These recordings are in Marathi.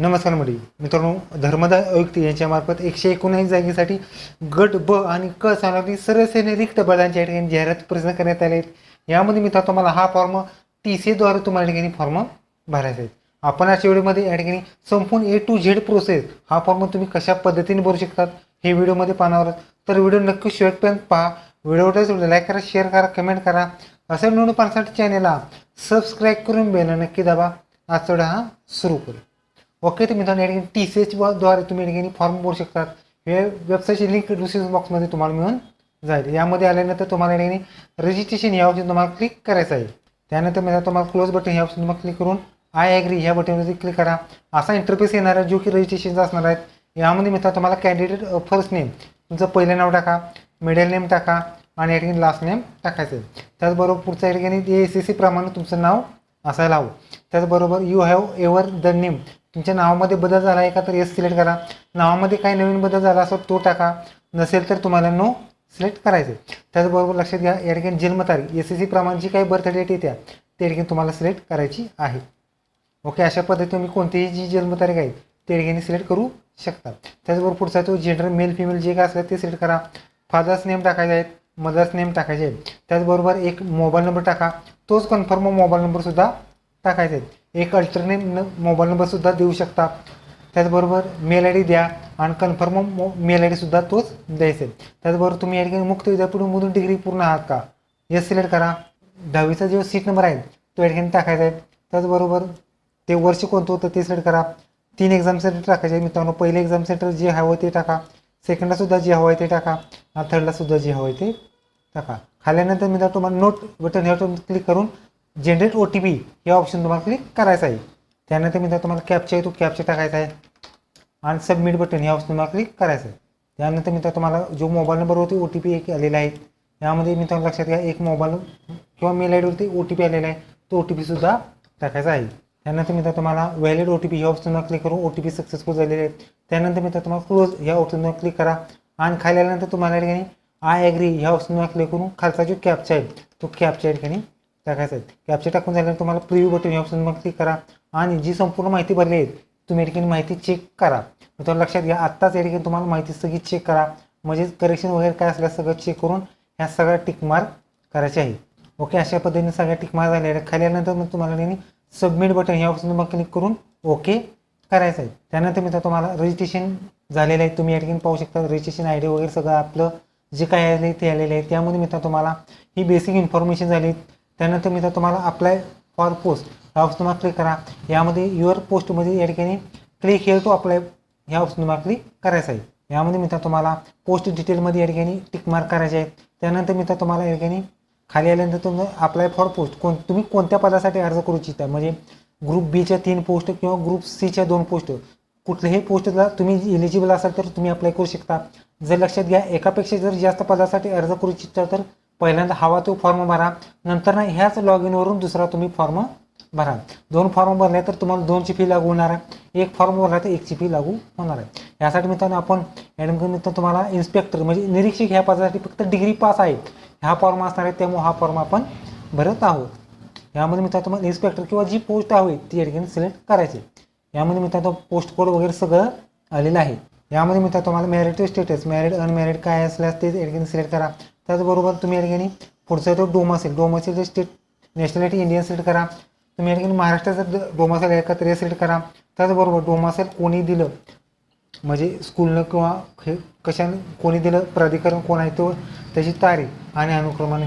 नमस्कार मंडळी. मित्रांनो धर्मदाय आयुक्त यांच्यामार्फत एकशे एकोणऐंशी जागेसाठी गट ब आणि क सामग्री सर्व रिक्त पदांच्या ठिकाणी जाहिरात प्रयत्न करण्यात आले आहेत. यामध्ये मित्र तुम्हाला हा फॉर्म टी सीद्वारे तुम्हाला ठिकाणी फॉर्म भरायचा आहे. आपण आजच्या व्हिडिओमध्ये या ठिकाणी संपूर्ण ए टू झेड प्रोसेस हा फॉर्म तुम्ही कशा पद्धतीने भरू शकतात हे व्हिडिओमध्ये पाहणार तर व्हिडिओ नक्की शेवटपर्यंत पहा. व्हिडिओवर लाईक करा शेअर करा कमेंट करा. असं नोंद पाहण्यासाठी चॅनेलला सबस्क्राईब करून बेल नक्की दाबा. आजचा हा सुरू करू. ओके तुम्ही मित्रांनो या ठिकाणी टी सी एच द्वारे तुम्ही या ठिकाणी फॉर्म भरू शकतात. हे वेबसाईटची लिंक डिस्क्रिप्शन बॉक्समध्ये तुम्हाला मिळून जाईल. यामध्ये आल्यानंतर तुम्हाला या ठिकाणी रजिस्ट्रेशन या ऑप्शन तुम्हाला क्लिक करायचं आहे. त्यानंतर मित्रांनो तुम्हाला क्लोज बटन ह्या ऑप्शन तुम्हाला क्लिक करून आय ॲग्री ह्या बटनवरती क्लिक करा. असा इंटरफेस येणार आहे जो की रजिस्ट्रेशनचा असणार आहे यामध्ये मित्रांनो तुम्हाला कॅन्डिडेट फर्स्ट नेम तुमचं पहिलं नाव टाका मिडल नेम टाका आणि या ठिकाणी लास्ट नेम टाकायचं आहे. त्याचबरोबर पुढच्या या ठिकाणी एस सी सी प्रमाणे तुमचं नाव असायला हवं. त्याचबरोबर you have ever the name तुमच्या नावामध्ये बदल झाला आहे का तर येस सिलेक्ट करा. नावामध्ये काही नवीन बदल झाला असो तो टाका. नसेल तर तुम्हाला नो सिलेक्ट करायचं आहे त्याचबरोबर लक्षात घ्या या ठिकाणी जन्मतारीख एस एस सी प्रमाणची जी काही बर्थ डेट येत्या त्या ठिकाणी तुम्हाला सिलेक्ट करायची आहे. ओके अशा पद्धतीने तुम्ही कोणतीही जी जन्मतारीख आहे त्या ठिकाणी सिलेक्ट करू शकता. त्याचबरोबर पुढचा तो जेंडर मेल फिमेल जे काय असेल ते सिलेक्ट करा. फादर्स नेम टाकायचे आहेत मदर्स नेम टाकायचे आहेत. त्याचबरोबर एक मोबाईल नंबर टाका. तोच कन्फर्म मोबाईल नंबरसुद्धा टाकायचे आहेत. एक अल्टरनेट न मोबाईल नंबरसुद्धा देऊ शकता. त्याचबरोबर मेल आय डी द्या आणि कन्फर्म मो मेल आय डीसुद्धा तोच द्यायचा आहे त्याचबरोबर तुम्ही या ठिकाणी मुक्त विद्यापीठमधून डिग्री पूर्ण आहात का? येस सिलेक्ट करा. दहावीचा जो सीट नंबर आहे तो या ठिकाणी टाकायचा आहे. त्याचबरोबर ते वर्ष कोणतं होतं ते सिलेक्ट करा. तीन एक्झाम सेंटर टाकायचे आहे मित्रांनो. पहिले एक्झाम सेंटर जे हवं ते टाका. सेकंडलासुद्धा जे हवं आहे ते टाका. आणि थर्डलासुद्धा जे हवं आहे ते टाका. खाल्यानंतर मित्रांनो तुम्हाला नोट बटन ह्यावर क्लिक करून जनरेट ओ टी पी हे ऑप्शन तुम्हाला क्लिक करायचं आहे. त्यानंतर मित्रांनो तुम्हाला कॅपचा आहे तो कॅपचा टाकायचा आहे. आणि सबमिट बटन हे ऑप्शन तुम्हाला क्लिक करायचं आहे. त्यानंतर मित्रांनो तुम्हाला जो मोबाईल नंबरवरती ओ टी पी एक आलेला आहे यामध्ये मित्रांनो लक्षात घ्या एक मोबाईल किंवा मेल आय डीवरती ओ टी पी आलेला आहे तो ओ टी पीसुद्धा टाकायचा आहे. त्यानंतर मित्र तुम्हाला व्हॅलिड ओ टी पी ह्या ऑप्शनवर क्लिक करून ओ टी पी सक्सेसफुल झालेले आहे त्यानंतर मित्र तुम्हाला क्लोज ह्या ऑप्शनवर क्लिक करा. आणि खाली आल्यानंतर तुम्हाला या ठिकाणी आय ॲग्री ह्या ऑप्शनवर क्लिक करून खालचा जो कॅपचा आहे तो कॅपच्या ठिकाणी टाकायचं आहे. कॅप्चर टाकून झाल्यानंतर तुम्हाला प्रिव्ह्यू बटन ह्या मग क्लिक करा आणि जी संपूर्ण माहिती भरली आहे तुम्ही या ठिकाणी माहिती चेक करा. तर लक्षात घ्या आत्ताच या ठिकाणी तुम्हाला माहिती सगळी चेक करा. म्हणजेच करेक्शन वगैरे काय असल्यास सगळं चेक करून ह्या सगळ्या टिकमार्क करायचे आहे ओके अशा पद्धतीने सगळ्या टिकमार्क झालेल्या आहेत. खाली आल्यानंतर मग तुम्हाला या सबमिट बटन ह्या ऑप्शन मग क्लिक करून ओके करायचं आहे. त्यानंतर मित्र तुम्हाला रजिस्ट्रेशन झालेलं आहे. तुम्ही या ठिकाणी पाहू शकता रजिस्ट्रेशन आय डी वगैरे सगळं आपलं जे काय आहे ते आलेलं आहे. त्यामध्ये मित्र तुम्हाला ही बेसिक इन्फॉर्मेशन झाली त्यानंतर मित्र तुम्हाला अप्लाय फॉर पोस्ट ह्या ऑप्शन तुम्हाला क्लिक करा. यामध्ये युअर पोस्टमध्ये या ठिकाणी क्लिक हेअर टू अप्लाय ह्या ऑप्शन तुम्हाला क्लिक करायचं आहे. यामध्ये मित्र तुम्हाला पोस्ट डिटेलमध्ये या ठिकाणी टिक मार्क करायचे आहे त्यानंतर मित्र तुम्हाला या ठिकाणी खाली आल्यानंतर तुम्ही अप्लाय फॉर पोस्ट कोण तुम्ही कोणत्या पदासाठी अर्ज करू इच्छिता? म्हणजे ग्रुप बीच्या तीन पोस्ट किंवा ग्रुप सीच्या दोन पोस्ट कुठल्याही पोस्टला तुम्ही एलिजिबल असाल तर तुम्ही अप्लाय करू शकता. जर लक्षात घ्या एकापेक्षा जर जास्त पदासाठी अर्ज करू इच्छिता तर पहिल्यांदा हवा तो फॉर्म भरा. नंतर ना ह्याच लॉग इनवरून दुसरा तुम्ही फॉर्म भरा. दोन फॉर्म भरले तर तुम्हाला दोनची फी लागू होणार आहे. एक फॉर्म भरला तर एकची फी लागू होणार आहे. यासाठी मित्रांनो आपण मॅडम मित्र तुम्हाला इन्स्पेक्टर म्हणजे निरीक्षक ह्या पदासाठी फक्त डिग्री पास आहे. हा फॉर्म असणार आहे त्यामुळे हा फॉर्म आपण भरत आहोत. यामध्ये मित्रांनो तुम्हाला इन्स्पेक्टर किंवा जी पोस्ट हवी ती या ठिकाणी सिलेक्ट करायची. यामध्ये मित्रांनो पोस्ट कोड वगैरे सगळं आलेलं आहे. यामध्ये मित्रांनो तुम्हाला मॅरिड स्टेटस मॅरिड अनमॅरिड काय असल्यास ते या ठिकाणी सिलेक्ट करा. त्याचबरोबर तुम्ही या ठिकाणी पुढचा तो डोम असेल डोम असेल स्टेट नॅशनॅलिटी इंडियन सिलेक्ट करा. तुम्ही या ठिकाणी महाराष्ट्राचं डोमासेल एकत्र एका तरी सिलेक्ट करा. त्याचबरोबर डोमासेल कोणी दिलं म्हणजे स्कूलनं किंवा हे कशाने कोणी दिलं प्राधिकरण कोण आहे तो त्याची तारीख आणि अनुक्रमाने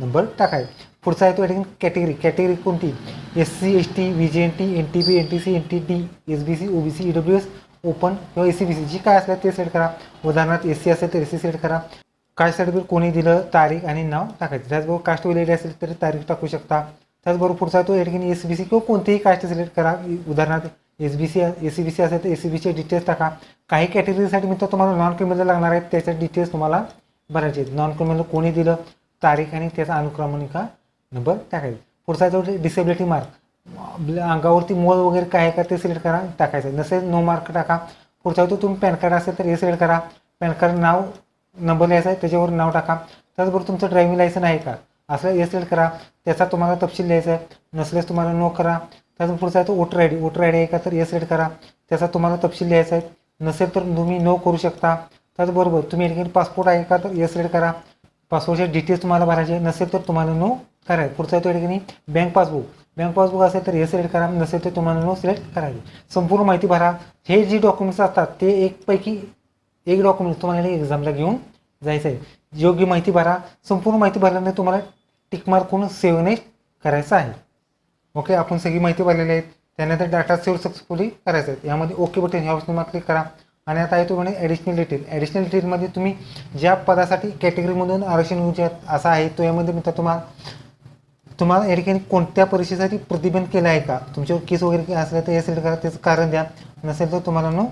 नंबर टाकाय पुढचा आहे तो या ठिकाणी कॅटेगरी कॅटेगरी कोणती? S C S T V G N T N T B N T C N T D S B C O B C E W S open किंवा एस सी बी सी जी काय असल्या ते सिलेक्ट करा. उदाहरणार्थ एस सी असेल तर एस सी सिलेक्ट करा. कास्ट सर्टिफिकेट कोणी दिलं तारीख आणि नाव टाकायचं. त्याचबरोबर कास्ट व्हॅलिडी असेल तरी तारीख टाकू शकता. त्याचबरोबर पुढचा तो या ठिकाणी एस बी सी किंवा कोणतेही कास्ट सिलेक्ट करा. उदाहरणार्थ S B C S C B C असेल तर एस सी बी डिटेल्स टाका. काही कॅटेगरीसाठी मित्र तुम्हाला नॉन क्रिमिनल लागणार आहेत. त्याच्या डिटेल्स तुम्हाला भरायचे आहेत. नॉन क्रिमिनल कोणी दिलं तारीख आणि त्याचा अनुक्रमणिका नंबर टाकायचा पुढचा जो डिसेबिलिटी मार्क अंगावरती मोल वगैरे काय आहे का ते सिलेक्ट करा टाकायचं नसेल नो मार्क टाका. पुढचा तो तुम्ही पॅन कार्ड असेल तर हे सिलेक्ट करा. पॅन कार्ड नाव नंबर लिहायचा आहे त्याच्यावर नाव टाका. त्याचबरोबर तुमचं ड्रायव्हिंग लायसन आहे का? असं हे सिलेक्ट करा. त्याचा तुम्हाला तपशील लिहायचा आहे. नसल्यास तुम्हाला नो करा. त्याचा पुढचा आहे तो voter I D voter I D आहे का तर एस सिलेक्ट करा. त्याचा तुम्हाला तपशील लिहायचा आहे. नसेल तर तुम्ही नो करू शकता. त्याचबरोबर तुम्ही एक ठिकाणी पासपोर्ट आहे का तर एस सिलेक्ट करा पासपोर्टचे डिटेल्स तुम्हाला भरायचे नसेल तर तुम्हाला नो करायचं पुढचा आहे तो ठिकाणी बँक पासबुक बँक पासबुक असेल तर हे सिलेक्ट करा. नसेल तर तुम्हाला नो सिलेक्ट करायचे संपूर्ण माहिती भरा. हे जी डॉक्युमेंट्स असतात ते एकपैकी एक डॉक्युमेंट तुम्हाला एक्झामला घेऊन जायचं आहे. योग्य माहिती भरा. संपूर्ण माहिती भरल्याने तुम्हाला टिकमार्क करून सेव्ह नेक्स्ट करायचं आहे. ओके आपण सगळी माहिती भरलेली आहेत त्यानंतर डाटा सेव्ह सक्सेसफुली करायचं आहे. यामध्ये ओके बटन ह्या ऑप्शनवर क्लिक करा. आणि आता आहे तुम्ही म्हणे ॲडिशनल डिटेल ॲडिशनल डिटेलमध्ये तुम्ही ज्या पदासाठी कॅटेगरीमधून आरक्षण घेऊ असा आहे तो यामध्ये मित्र तुम्हाला तुम्हाला या ठिकाणी कोणत्या परीक्षेसाठी प्रतिबंध केला आहे का? तुमच्यावर केस वगैरे काही असलं तर हे सिलेक्ट करा. त्याचं कारण द्या. नसेल तर तुम्हाला नो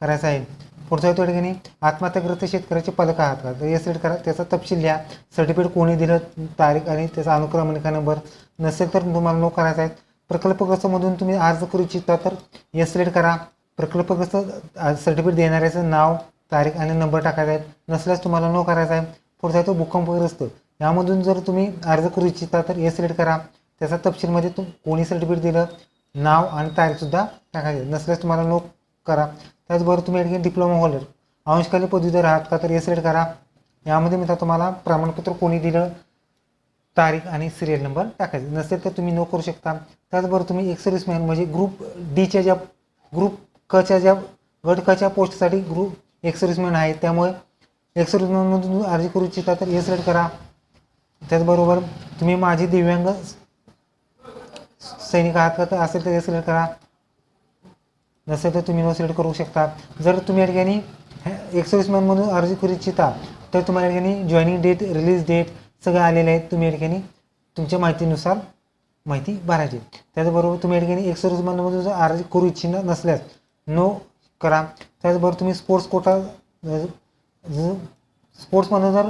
करायचं आहे पुढचा येतो ठिकाणी आत्महत्याग्रस्त शेतकऱ्याचे पालक आहात का? तर हे सिलेक्ट करा त्याचा तपशील द्या सर्टिफिकेट कोणी दिलं तारीख आणि त्याचा अनुक्रमणिका नंबर नसेल तर तुम्हाला नो करायचा आहे. प्रकल्पग्रस्तमधून तुम्ही अर्ज करू इच्छिता तर हे सिलेक्ट करा. प्रकल्पग्रस्त सर्टिफिकेट देणाऱ्याचं नाव तारीख आणि नंबर टाकायचा आहे. नसल्यास तुम्हाला नो करायचा आहे. पुढचा येतो तो भूकंपग्रस्त यामधून जर तुम्ही अर्ज करू इच्छिता तर हे सिलेक्ट करा. त्याचा तपशीलमध्ये तुम कोणी सर्टिफिकेट दिलं नाव आणि तारीखसुद्धा टाकायचे नसल्यास तुम्हाला नो करा. त्याचबरोबर तुम्ही या डिप्लोमा होल्डर अंशकालीन पदवीधर आहात का तर एस रेड करा. यामध्ये मित्र तुम्हाला प्रमाणपत्र कोणी दिलं तारीख आणि सिरियल नंबर टाकायचे. नसेल तर तुम्ही नो करू शकता. त्याचबरोबर तुम्ही एक सर्व्हिसमॅन म्हणजे ग्रुप डीच्या ज्या ग्रुप कच्या ज्या गट कच्या पोस्टसाठी ग्रुप एक सर्व्हिसमॅन आहे त्यामुळे एक सर्व्हिसमॅनमधून तुम्ही अर्ज करू इच्छिता तर एस रेड करा. त्याचबरोबर तुम्ही माझी दिव्यांग सैनिक आहात का तर असेल तर एस रेड करा. नसेल तर तुम्ही नो सिलेक्ट करू शकता. जर तुम्ही या ठिकाणी एक सर्व्हिसमॅनमधून अर्ज करू इच्छिता तर तुम्हाला या ठिकाणी जॉईनिंग डेट रिलीज डेट सगळं आलेले आहेत तुम्ही या ठिकाणी तुमच्या माहितीनुसार माहिती भरायची. त्याचबरोबर तुम्ही या ठिकाणी एक सर्व्हिसमॅनमधून जर अर्ज करू इच्छित नसल्यास नो करा. त्याचबरोबर तुम्ही स्पोर्ट्स कोटा स्पोर्ट्समधून जर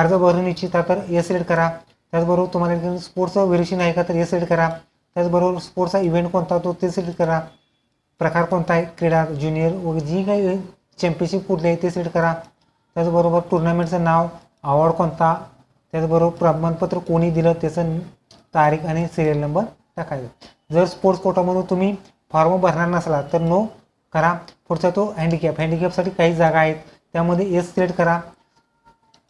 अर्ज भरून इच्छिता तर हे सिलेक्ट करा. त्याचबरोबर तुम्हाला या ठिकाणी स्पोर्ट्सचं व्हेरिएशन आहे का तर हे सिलेक्ट करा. त्याचबरोबर स्पोर्ट्सचा इव्हेंट कोणता तो ते सिलेक्ट करा. प्रकार कोणता आहे क्रीडा ज्युनियर वगैरे जी काही चॅम्पियनशिप कुठली आहे ते सिलेक्ट करा. त्याचबरोबर टुर्नामेंटचं नाव अवॉर्ड कोणता? त्याचबरोबर प्रमाणपत्र कोणी दिलं त्याचं तारीख आणि सिरियल नंबर टाकायचं. जर स्पोर्ट्स कोटामधून तुम्ही फॉर्म भरणार नसला तर नो करा. पुढचा तो हँडिकॅप हँडिकॅपसाठी काही जागा आहेत. त्यामध्ये एस सिलेक्ट करा.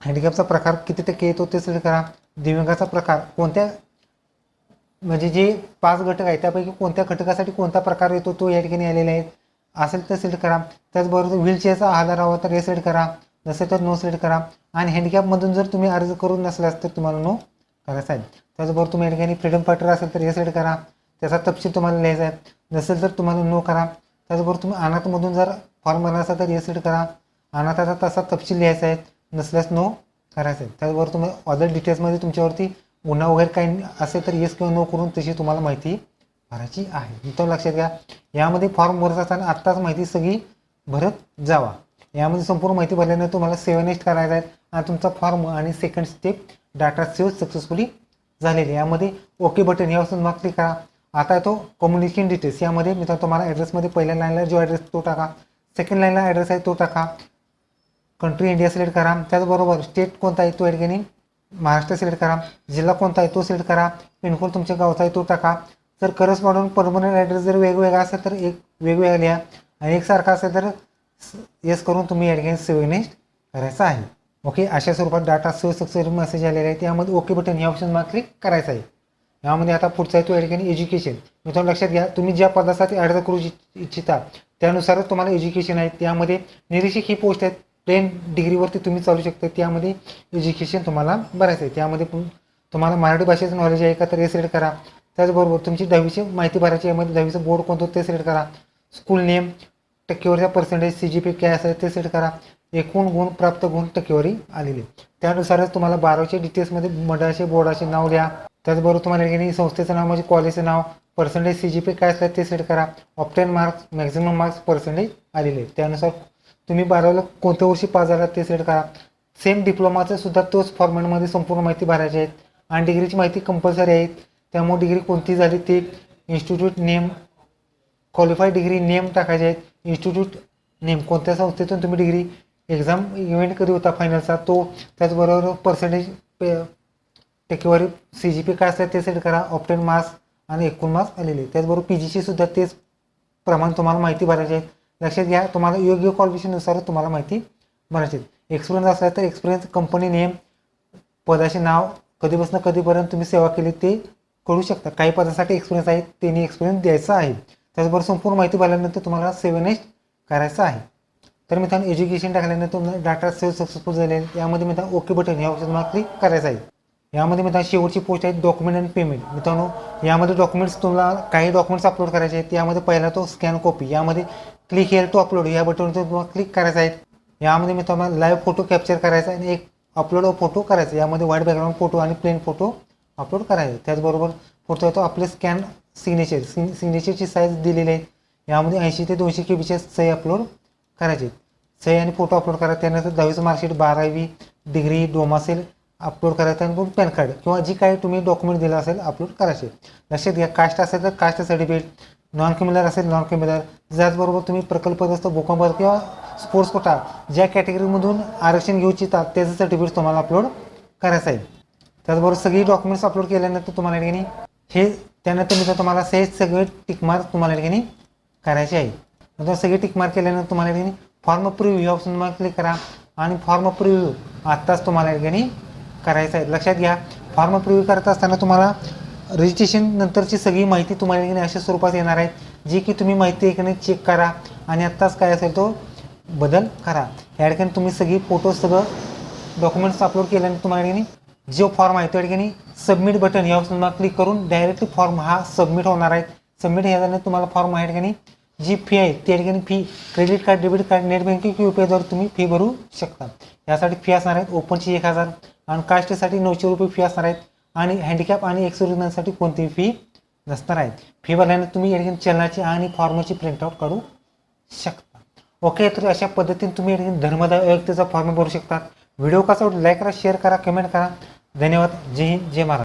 हँडिकॅपचा प्रकार किती टक्के येतो ते सिलेक्ट करा. दिव्यांगाचा प्रकार कोणत्या म्हणजे जे पाच घटक आहेत त्यापैकी कोणत्या घटकासाठी कोणता प्रकार येतो तो या ठिकाणी आलेला आहे. असेल तर सिलेक्ट करा. त्याचबरोबर व्हीलचेअरचा आधार हवा तर हे सिलेक्ट करा. नसेल तर नो सिलेक्ट करा. आणि हँडिकॅपमधून जर तुम्ही अर्ज करून नसल्यास तर तुम्हाला नो करायचा आहे त्याचबरोबर तुम्ही या ठिकाणी फ्रीडम फायटर असेल तर हे सिलेक्ट करा. त्याचा तपशील तुम्हाला लिहायचा आहे. नसेल तर तुम्हाला नो करा. त्याचबरोबर तुम्ही अनाथमधून जर फॉर्म भरला असाल तर हे सिलेक्ट करा. अनाथाचा तसा तपशील लिहायचा आहे. नसल्यास नो करायचं आहे त्याचबरोबर तुम्ही ऑदर डिटेल्समध्ये तुमच्यावरती उन्हा वगैरे काही असेल तर येस किंवा नो करून तशी तुम्हाला माहिती भरायची आहे. मित्रांनो लक्षात घ्या यामध्ये फॉर्म भरत असताना आत्ताच माहिती सगळी भरत जावा. यामध्ये संपूर्ण माहिती भरल्यानंतर तुम्हाला सेवन नेक्स्ट करायचा आहे आणि तुमचा फॉर्म आणि second step data save successfully झालेली आहे. यामध्ये ओके बटन यापासून मग क्लिक करा. आता येतो कम्युनिकेशन डिटेल्स यामध्ये मित्रांनो तुम्हाला ॲड्रेसमध्ये पहिल्या लाईनला जो ॲड्रेस तो टाका. सेकंड लाईनला ॲड्रेस आहे तो टाका. कंट्री इंडिया सिलेक्ट करा. त्याचबरोबर स्टेट कोणता आहे तो ॲड महाराष्ट्र सिलेक्ट करा जिल्हा कोणता आहे तो सिलेक्ट करा पिनकोड तुमच्या गावचा आहे तो टाका. जर म्हणून परमनंट ॲड्रेस जर वेगवेगळा असेल तर एक वेगवेगळा लिहा आणि एकसारखा असेल तर येस करून तुम्ही या ठिकाणी करायचा आहे. ओके अशा स्वरूपात डाटा सेव्ह सक्सेस मेसेज आलेला आहे त्यामध्ये ओके बटन या ऑप्शन मला क्लिक करायचं आहे. यामध्ये आता पुढचा आहे तो या ठिकाणी एज्युकेशन मित्रांनो लक्षात घ्या तुम्ही ज्या पदासाठी अर्ज करू इच्छिता त्यानुसारच तुम्हाला एज्युकेशन आहे. त्यामध्ये निरीक्षक ही पोस्ट आहेत. प्लेन डिग्रीवरती तुम्ही चालू शकता. त्यामध्ये एज्युकेशन तुम्हाला भरायचं आहे त्यामध्ये पण तुम्हाला मराठी भाषेचं नॉलेज आहे का तर हे सिलेक्ट करा. त्याचबरोबर तुमची दहावीची माहिती भरायची आहे यामध्ये दहावीचं बोर्ड कोणतं ते सिलेक्ट करा. स्कूल नेम टक्केवारीचा पर्सेंटेज सी जी पी काय असेल ते सिलेक्ट करा. एकूण गुण प्राप्त गुण टक्केवारी आलेली. त्यानुसारच तुम्हाला बारावीच्या डिटेल्समध्ये मंडळाचे बोर्डाचे नाव द्या. त्याचबरोबर तुम्हाला ठिकाणी संस्थेचं नाव म्हणजे कॉलेजचं नाव पर्सेंटेज सी जी पी काय असतात ते सिलेक्ट करा. Obtained marks maximum marks percentage आलेले. त्यानुसार तुम्ही बारावीला कोणत्या वर्षी पास झाला ते सिलेक्ट करा. सेम डिप्लोमाचं सुद्धा तोच फॉर्मॅटमध्ये संपूर्ण माहिती भरायची आहेत आणि डिग्रीची माहिती कंपल्सरी आहेत त्यामुळे डिग्री कोणती झाली ते institute name qualified degree name टाकायचे आहेत. इन्स्टिट्यूट नेम कोणत्या संस्थेतून तुम्ही डिग्री एक्झाम इव्हेंट कधी होता फायनलचा तो त्याचबरोबर पर्सेंटेज पे टक्केवारी सी जी पी काय असतात ते सेट करा. ऑप्टेन मार्क्स आणि एकूण मार्क्स आलेले त्याचबरोबर पी जीची सुद्धा तेच प्रमाण तुम्हाला माहिती भरायची आहे लक्षात घ्या तुम्हाला योग्य क्वालिफिकेशननुसार तुम्हाला माहिती भरायची एक्सपिरियन्स असला तर एक्सपिरियन्स कंपनी नेम पदाचे नाव कधीपासून कधीपर्यंत तुम्ही सेवा केली ते कळू शकता. काही पदासाठी एक्सपिरियन्स आहे त्यांनी एक्सपिरियन्स द्यायचा आहे. त्याचबरोबर संपूर्ण माहिती भरल्यानंतर तुम्हाला सेव्ह करायचं आहे. तर मित्रांनो एज्युकेशन टाकल्यानंतर तुम्हाला डाटा सेव्ह सक्सेसफुल झाले. यामध्ये मित्रांनो ओके बटन या ऑप्शन तुम्हाला क्लिक करायचं आहे. यामध्ये मित्रांनो शेवटची पोस्ट आहे डॉक्युमेंट अँड पेमेंट मित्रांनो यामध्ये डॉक्युमेंट्स तुम्हाला काही डॉक्युमेंट्स अपलोड करायचे आहेत. यामध्ये पहिला तो स्कॅन कॉपी यामध्ये क्लिक हेअर टू अपलोड या बटनवर तुम्हाला क्लिक करायचं आहे. यामध्ये मी तुम्हाला लाईव्ह फोटो कॅप्चर करायचा आहे आणि एक अपलोड फोटो करायचा यामध्ये व्हाईट बॅकग्राऊंड फोटो आणि प्लेन फोटो अपलोड करायचे. त्याचबरोबर फोटो येतो आपले स्कॅन सिग्नेचर सिग्नेचरची साईज दिलेली आहे. यामध्ये ऐंशी ते दोनशे के बीचे सही अपलोड करायचे. सही आणि फोटो अपलोड करा त्यानंतर दहावीचं मार्कशीट बारावी डिग्री डोमासेल अपलोड करायचं आणि पॅन कार्ड किंवा जी काही तुम्ही डॉक्युमेंट दिलं असेल अपलोड करायचे. लक्षात घ्या कास्ट असेल तर कास्ट सर्टिफिकेट नॉन क्रिमिनल असेल नॉन क्रिमिनल त्याचबरोबर तुम्ही प्रकल्पग्रस्त भूकंप किंवा स्पोर्ट्स कोटा ज्या कॅटेगरीमधून आरक्षण घेऊ इच्छितात त्याचं सर्टिफिकेट तुम्हाला अपलोड करायचं आहे. त्याचबरोबर सगळी डॉक्युमेंट्स अपलोड केल्यानंतर तुम्हाला या ठिकाणी हे त्यानंतर मी तुम्हाला सही सगळे टिकमार्क तुम्हाला या ठिकाणी करायचे आहे. नंतर सगळे टिकमार्क केल्यानंतर तुम्हाला या ठिकाणी फॉर्म प्रिव्ह्यू ऑप्शन तुम्हाला क्लिक करा आणि फॉर्म प्रिव्ह्यू आत्ताच तुम्हाला या ठिकाणी करायचं आहे. लक्षात घ्या फॉर्म प्रिव्ह्यू करत असताना तुम्हाला रजिस्ट्रेशन नंतरची सगळी माहिती तुम्हाला की ठिकाणी अशा स्वरूपात येणार आहे. जी की तुम्ही माहिती एकाने चेक करा आणि आत्ताच काय असेल तो बदल करा. या ठिकाणी तुम्ही सगळी फोटो सगळं डॉक्युमेंट्स अपलोड केल्यानंतर तुम्हाला की ठिकाणी जो फॉर्म आहे त्या ठिकाणी सबमिट बटन या ऑप्शन क्लिक करून डायरेक्टली फॉर्म हा सबमिट होणार आहे. सबमिट झाल्यानंतर तुम्हाला फॉर्म आहे ठिकाणी जी फी आहे त्या ठिकाणी fee credit card debit card net banking किंवा युपीआयद्वारे तुम्ही फी भरू शकता. यासाठी फी असणार आहेत ओपनची एक हजार आणि कास्टसाठी नऊशे रुपये फी असणार आहेत. आणि हँडिकॅप आणि एक्सोरिजनसाठी कोणतीही फी नसणार आहे. फी भरल्याने तुम्ही या ठिकाणी चलनाची आणि फॉर्मची प्रिंटआउट काढू शकता. ओके तर अशा पद्धतीने तुम्ही या ठिकाणी धर्मदाय आयुक्तेचा फॉर्म भरू शकता. व्हिडिओ कसा लाईक करा शेअर करा कमेंट करा. धन्यवाद. जय हिंद जय महाराज